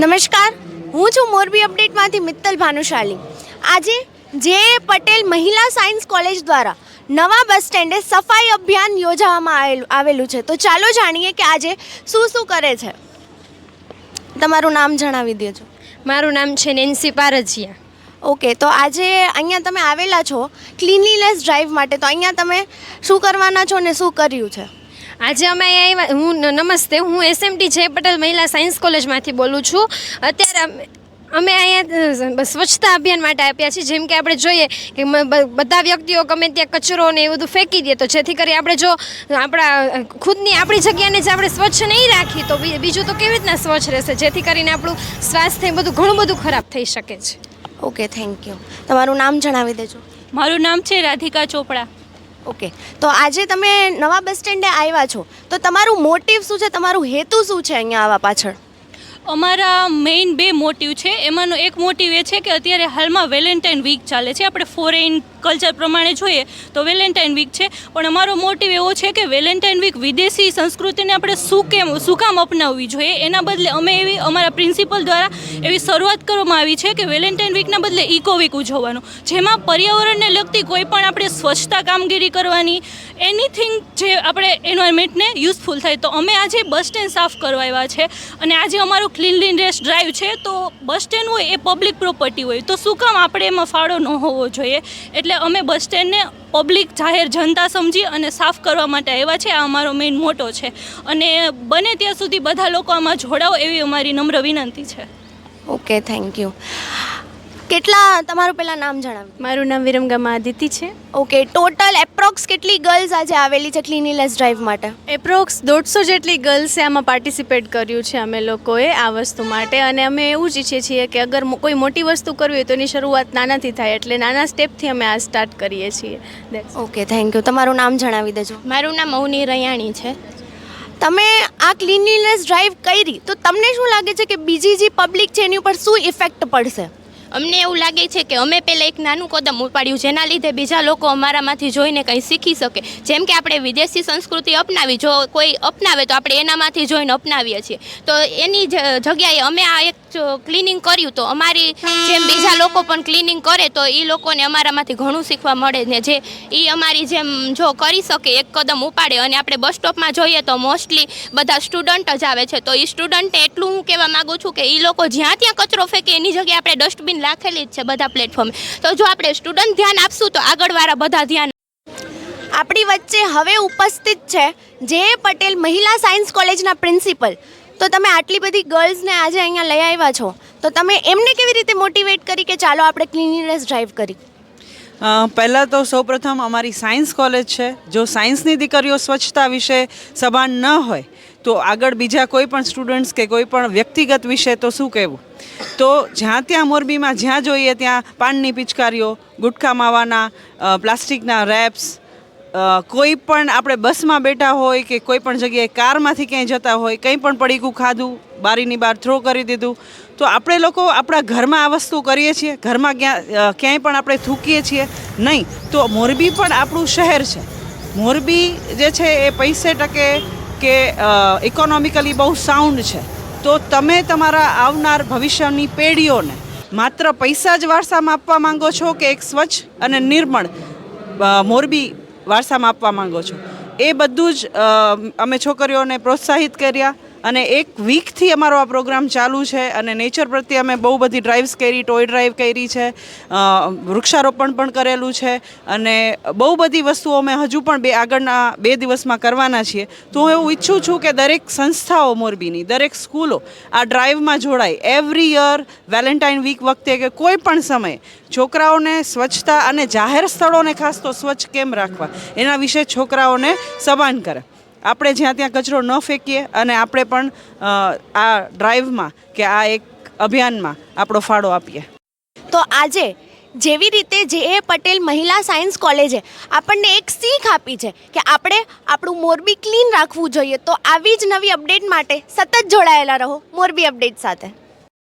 નમસ્કાર. હું છું મોરબી અપડેટમાંથી મિત્તલ ભાનુશાલી. આજે જે પટેલ મહિલા સાયન્સ કોલેજ દ્વારા નવા બસ સ્ટેન્ડે સફાઈ અભિયાન યોજવામાં આવેલું આવેલું છે. તો ચાલો જાણીએ કે આજે શું શું કરે છે. તમારું નામ જણાવી દેજો. મારું નામ છે નેન્સી પારજિયા. ઓકે તો આજે અહીંયા તમે આવેલા છો ક્લિનલીનેસ ડ્રાઈવ માટે. તો અહીંયા તમે શું કરવાના છો ને શું કર્યું છે? આજે અમે અહીંયા આવ્યા હું નમસ્તે હું એસએમટી જય પટેલ મહિલા સાયન્સ કોલેજમાંથી બોલું છું. અત્યારે અમે- અમે અહીંયા સ્વચ્છતા અભિયાન માટે આપ્યા છીએ. જેમ કે આપણે જોઈએ કે બ- બધા વ્યક્તિઓ ગમે ત્યાં કચરો ને એ બધું ફેંકી દે તો જેથી કરી આપણે જો આપણા ખુદની આપણી જગ્યાને જે આપણે સ્વચ્છ નહીં રાખી તો બીજું તો કેવી રીતના સ્વચ્છ રહેશે? જેથી કરીને આપણું સ્વાસ્થ્ય બધું ઘણું બધું ખરાબ થઈ શકે છે. ઓકે થેન્ક યુ તમારું નામ જણાવી દેજો. મારું નામ છે રાધિકા ચોપડા. ઓકે. તો આજે તમે નવા બસ સ્ટેન્ડે આવ્યા છો. તો તમારું મોટિવ શું છે? તમારું હેતુ શું છે અહીંયા આવવા પાછળ? અમારા મેઇન બે મોટિવ છે. એમાંનો એક મોટિવ એ છે કે અત્યારે હાલમાં વેલેન્ટાઇન વીક ચાલે છે. આપણે ફોરેન કલ્ચર પ્રમાણે જોઈએ તો વેલેન્ટાઇન વીક છે. પણ અમારો મોટિવ એવો છે કે વેલેન્ટાઇન વીક વિદેશી સંસ્કૃતિને આપણે શું કેમ, શું કામ અપનાવવી જોઈએ? એના બદલે અમે એવી, અમારા પ્રિન્સિપલ દ્વારા એવી શરૂઆત કરવામાં આવી છે કે વેલેન્ટાઇન વીકના બદલે ઇકો વીક ઉજવવાનું. જેમાં પર્યાવરણને લગતી કોઈ પણ આપણે સ્વચ્છતા કામગીરી કરવાની એનીથિંગ જે આપણે એન્વાયરમેન્ટને યુઝફુલ થાય. તો અમે આજે બસ સ્ટેન્ડ સાફ કરવા આવ્યા છે અને આજે અમારું ક્લીનલીનેસ ડ્રાઈવ છે. તો બસ સ્ટેન્ડ હોય એ પબ્લિક પ્રોપર્ટી હોય. તો શું કામ આપણે એમાં ફાળો ન હોવો જોઈએ? એટલે અમે બસ સ્ટેન્ડને પબ્લિક જાહેર જનતા સમજી અને સાફ કરવા માટે આવ્યા છે. આ અમારો મેઇન મોટો છે. અને બને ત્યાં સુધી બધા લોકો આમાં જોડાઓ એવી અમારી નમ્ર વિનંતી છે. ઓકે થેન્ક યુ કેટલા તમારું પહેલાં નામ જણાવ્યું મારું નામ વિરમગામા આદિતિ છે. ઓકે ટોટલ એપ્રોક્સ કેટલી ગર્લ્સ આજે આવેલી છે ક્લીનીનેસ ડ્રાઈવ માટે? એપ્રોક્સ દોઢસો જેટલી ગર્લ્સે આમાં પાર્ટિસિપેટ કર્યું છે અમે લોકોએ આ વસ્તુ માટે. અને અમે એવું જ ઈચ્છીએ છીએ કે અગર કોઈ મોટી વસ્તુ કરવી હોય તો એની શરૂઆત નાનાથી થાય એટલે નાના સ્ટેપથી અમે આ સ્ટાર્ટ કરીએ છીએ. ઓકે થેન્ક યુ તમારું નામ જણાવી દેજો. મારું નામ મૌની રૈયાણી છે. તમે આ ક્લીનલીનેસ ડ્રાઈવ કરી તો તમને શું લાગે છે કે બીજી જે પબ્લિક છે એની ઉપર શું ઇફેક્ટ પડશે? અમને એવું લાગે છે કે અમે પહેલાં એક નાનું કદમ ઉપાડ્યું, જેના લીધે બીજા લોકો અમારામાંથી જોઈને કંઈ શીખી શકે. જેમ કે આપણે વિદેશી સંસ્કૃતિ અપનાવી, જો કોઈ અપનાવે તો આપણે એનામાંથી જોઈને અપનાવીએ છીએ. તો એની જગ્યાએ અમે આ એક ક્લિનિંગ કર્યું તો અમારી જેમ બીજા લોકો પણ ક્લિનિંગ કરે તો એ લોકોને અમારામાંથી ઘણું શીખવા મળે ને જે એ અમારી જેમ જો કરી શકે એક કદમ ઉપાડે અને આપણે બસ સ્ટોપમાં જોઈએ તો મોસ્ટલી બધા સ્ટુડન્ટ જ આવે છે. તો એ સ્ટુડન્ટને એટલું હું કહેવા માગું છું કે એ લોકો જ્યાં ત્યાં કચરો ફેંકે એની જગ્યાએ આપણે ડસ્ટબિન રાખેલી જ છે બધા પ્લેટફોર્મે તો જો આપણે સ્ટુડન્ટ ધ્યાન આપશું તો આગળવાળા બધા ધ્યાન આપણી વચ્ચે હવે ઉપસ્થિત છે જે પટેલ મહિલા સાયન્સ કોલેજના પ્રિન્સિપલ તો તમે આટલી બધી ગર્લ્સને આજે અહીંયા લઈ આવ્યા છો. તો તમે એમને કેવી રીતે મોટિવેટ કરી કે ચાલો આપણે ક્લિનિનેસ ડ્રાઈવ કરી? પહેલાં તો સૌપ્રથમ અમારી સાયન્સ કોલેજ છે. જો સાયન્સની દીકરીઓ સ્વચ્છતા વિશે સભાન ન હોય, તો આગળ બીજા કોઈ પણ સ્ટુડન્ટ્સ કે કોઈ પણ વ્યક્તિગત વિશે તો શું કહેવું? તો જ્યાં ત્યાં મોરબીમાં જ્યાં જોઈએ ત્યાં પાનની પિચકારીઓ, ગુટખા માવાના પ્લાસ્ટિકના રેપ્સ કોઈ પણ આપણે બસમાં બેઠા હોય કે કોઈ પણ જગ્યાએ કારમાંથી ક્યાંય જતા હોય, કંઈ પણ પડીકું ખાધું, બારીની બહાર થ્રો કરી દીધું, તો આપણે લોકો આપણા ઘરમાં આ વસ્તુ કરીએ છીએ. ઘરમાં ક્યાં ક્યાંય પણ આપણે થૂકીએ છીએ નહીં. તો મોરબી પણ આપણું શહેર છે. મોરબી જે છે એ પૈસે ટકે કે ઇકોનોમિકલી બહુ સાઉન્ડ છે. તો તમે તમારા આવનાર ભવિષ્યની પેઢીઓને માત્ર પૈસા જ વારસામાં આપવા માંગો છો કે એક સ્વચ્છ અને નિર્મળ મોરબી વારસામાં આપવા માંગો છો. એ બધું જ અમે છોકરીઓને પ્રોત્સાહિત કર્યા. અને એક વીકથી અમારો આ પ્રોગ્રામ ચાલુ છે અને નેચર પ્રત્યે અમે બહુ બધી ડ્રાઈવ્સ કરી ટોય ડ્રાઈવ કરી છે વૃક્ષારોપણ પણ કરેલું છે અને બહુ બધી વસ્તુઓ અમે હજુ પણ બે, આગળના બે દિવસમાં કરવાના છીએ. તો હું એવું ઈચ્છું છું કે દરેક સંસ્થાઓ મોરબીની, દરેક સ્કૂલો આ ડ્રાઈવમાં જોડાય. એવરી યર વેલેન્ટાઇન વીક વખતે કે કોઈ પણ સમયે છોકરાઓને સ્વચ્છતા અને જાહેર સ્થળોને ખાસ તો સ્વચ્છ કેમ રાખવા? એના વિશે છોકરાઓને સભાન કરે. આપણે જ્યાં ત્યાં કચરો ન ફેંકીએ અને આપણે પણ આ ડ્રાઈવમાં કે આ એક અભિયાનમાં આપણો ફાળો આપીએ. તો આજે જેવી રીતે જે એ પટેલ મહિલા સાયન્સ કોલેજે આપણને એક શીખ આપી છે કે આપણે આપણું મોરબી ક્લીન રાખવું જોઈએ, તો આવી જ નવી અપડેટ માટે સતત જોડાયેલા રહો મોરબી અપડેટ સાથે.